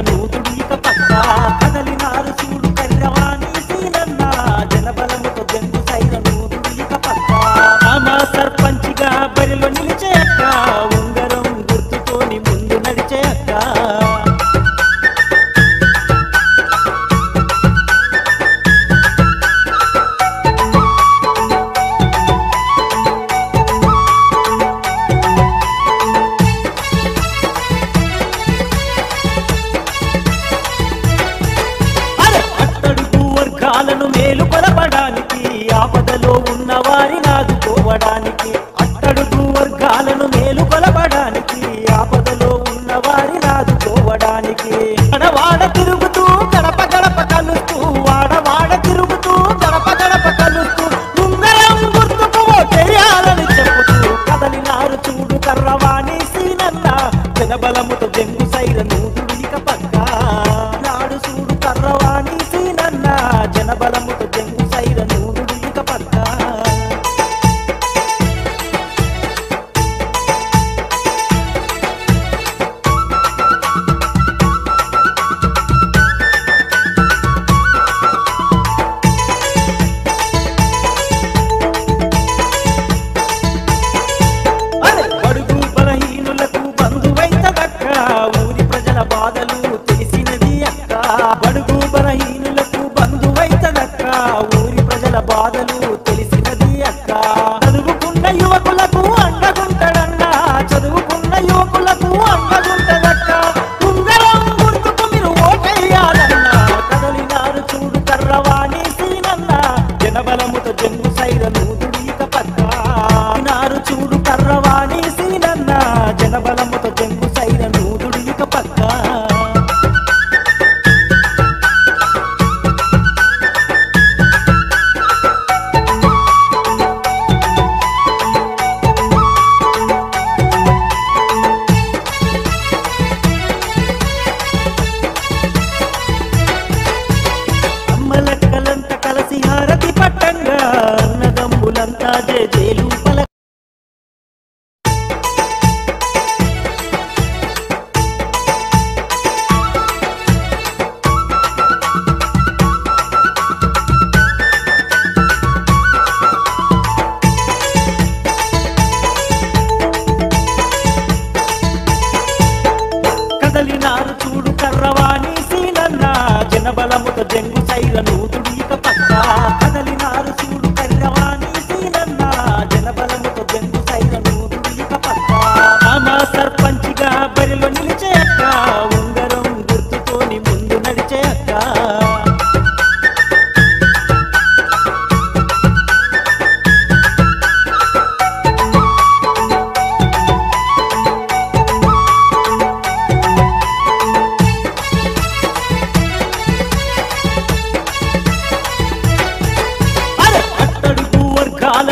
నూతుడీక పక్క ప్రాణాలను మేలు కొలపడానికి ఆపదలో ఉన్న వారిని ఆదుకోవడానికి అట్టడుగు వర్గాలను మేలుకొలపడానికి ఆపదలో ఉన్న వారిని ఆదుకోవడానికి. కడవాడ తిరుగుతూ గడప గడప కలుస్తూ వాడవాడ తిరుగుతూ గడప గడప కలుస్తూ ఉంగరం గుర్తుకు తెలియాలని చెబుతూ కదలినారు చూడు కర్రవాణి సీనన్న జనబలముతో జంగు సైర నూతుడిక పక్కా. బలముతో చెంగు సైర నూదుడు ఇక పక్క. అమ్మలక్కలంతా కలిసి హారతి పట్టంగా అన్నదమ్ములంతా జయ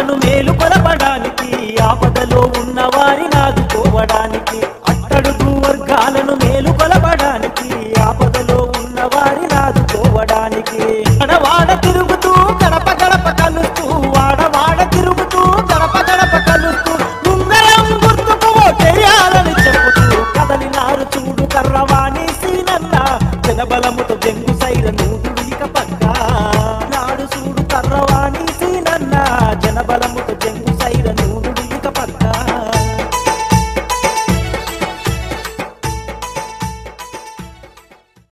మేలు కొలపడాలి.